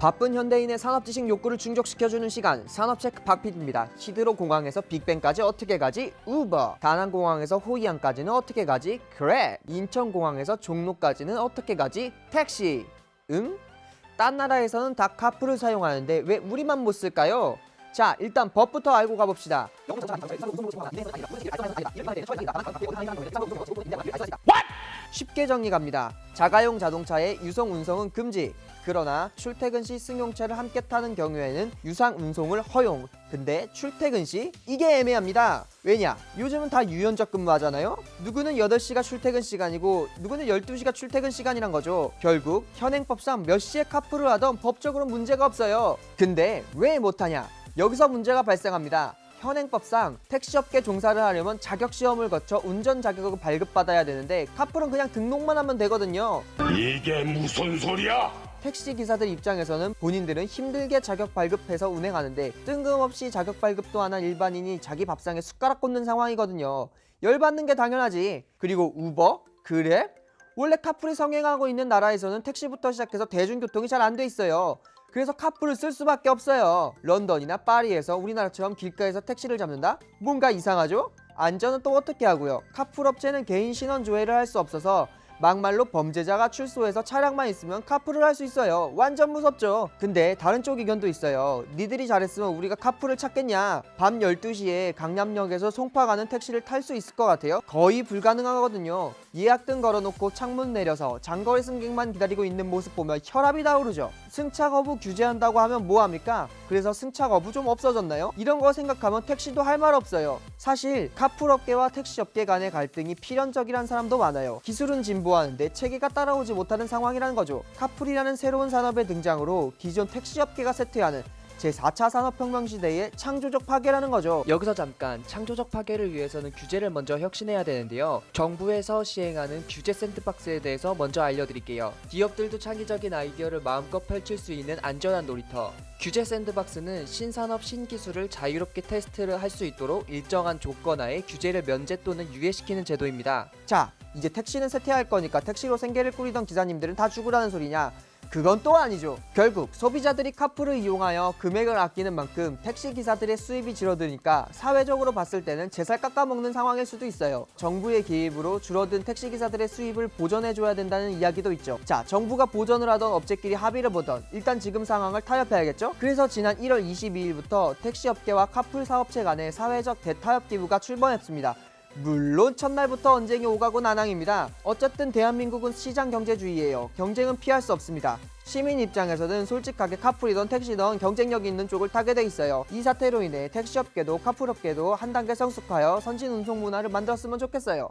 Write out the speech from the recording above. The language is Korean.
바쁜 현대인의 산업 지식 욕구를 충족시켜주는 시간 산업체크 박PD입니다. 히드로 공항에서 빅뱅까지 어떻게 가지? 우버 다낭 공항에서 호이안까지는 어떻게 가지? 그래 인천 공항에서 종로까지는 어떻게 가지? 택시 응? 딴 나라에서는 다 카풀을 사용하는데 왜 우리만 못 쓸까요? 자 일단 법부터 알고 가봅시다. 쉽게 정리 갑니다. 자가용 자동차의 유성 운송은 금지. 그러나 출퇴근 시 승용차를 함께 타는 경우에는 유상 운송을 허용. 근데 출퇴근 시 이게 애매합니다. 왜냐? 요즘은 다 유연적 근무하잖아요. 누구는 8시가 출퇴근 시간이고 누구는 12시가 출퇴근 시간이란 거죠. 결국 현행법상 몇 시에 카풀을 하던 법적으로 문제가 없어요. 근데 왜 못하냐? 여기서 문제가 발생합니다. 현행법상 택시업계 종사를 하려면 자격 시험을 거쳐 운전 자격을 발급받아야 되는데 카풀은 그냥 등록만 하면 되거든요. 이게 무슨 소리야? 택시 기사들 입장에서는 본인들은 힘들게 자격 발급해서 운행하는데 뜬금없이 자격 발급도 안 한 일반인이 자기 밥상에 숟가락 꽂는 상황이거든요. 열받는 게 당연하지. 그리고 우버, 그랩 원래 카풀이 성행하고 있는 나라에서는 택시부터 시작해서 대중교통이 잘 안 돼 있어요. 그래서 카풀을 쓸 수밖에 없어요. 런던이나 파리에서 우리나라처럼 길가에서 택시를 잡는다? 뭔가 이상하죠? 안전은 또 어떻게 하고요? 카풀 업체는 개인 신원 조회를 할 수 없어서 막말로 범죄자가 출소해서 차량만 있으면 카풀을 할 수 있어요. 완전 무섭죠. 근데 다른 쪽 의견도 있어요. 니들이 잘했으면 우리가 카풀을 찾겠냐? 밤 12시에 강남역에서 송파 가는 택시를 탈 수 있을 것 같아요? 거의 불가능하거든요. 예약 등 걸어놓고 창문 내려서 장거리 승객만 기다리고 있는 모습 보면 혈압이 나오르죠. 승차 거부 규제한다고 하면 뭐합니까? 그래서 승차 거부 좀 없어졌나요? 이런 거 생각하면 택시도 할 말 없어요. 사실 카풀 업계와 택시 업계 간의 갈등이 필연적이란 사람도 많아요. 기술은 진보하는데 체계가 따라오지 못하는 상황이라는 거죠. 카풀이라는 새로운 산업의 등장으로 기존 택시 업계가 세트하는 제4차 산업혁명 시대의 창조적 파괴라는 거죠. 여기서 잠깐 창조적 파괴를 위해서는 규제를 먼저 혁신해야 되는데요. 정부에서 시행하는 규제 샌드박스에 대해서 먼저 알려드릴게요. 기업들도 창의적인 아이디어를 마음껏 펼칠 수 있는 안전한 놀이터. 규제 샌드박스는 신산업 신기술을 자유롭게 테스트를 할 수 있도록 일정한 조건 하에 규제를 면제 또는 유예시키는 제도입니다. 자, 이제 택시는 쇠퇴할 거니까 택시로 생계를 꾸리던 기사님들은 다 죽으라는 소리냐? 그건 또 아니죠. 결국 소비자들이 카풀을 이용하여 금액을 아끼는 만큼 택시 기사들의 수입이 줄어드니까 사회적으로 봤을 때는 제살 깎아먹는 상황일 수도 있어요. 정부의 개입으로 줄어든 택시 기사들의 수입을 보전해줘야 된다는 이야기도 있죠. 자, 정부가 보전을 하던 업체끼리 합의를 보던 일단 지금 상황을 타협해야겠죠? 그래서 지난 1월 22일부터 택시업계와 카풀 사업체 간의 사회적 대타협 기구가 출범했습니다. 물론 첫날부터 언쟁이 오가고 난항입니다. 어쨌든 대한민국은 시장 경제주의예요. 경쟁은 피할 수 없습니다. 시민 입장에서는 솔직하게 카풀이던 택시던 경쟁력 있는 쪽을 타게 돼 있어요. 이 사태로 인해 택시업계도 카풀업계도 한 단계 성숙하여 선진 운송 문화를 만들었으면 좋겠어요.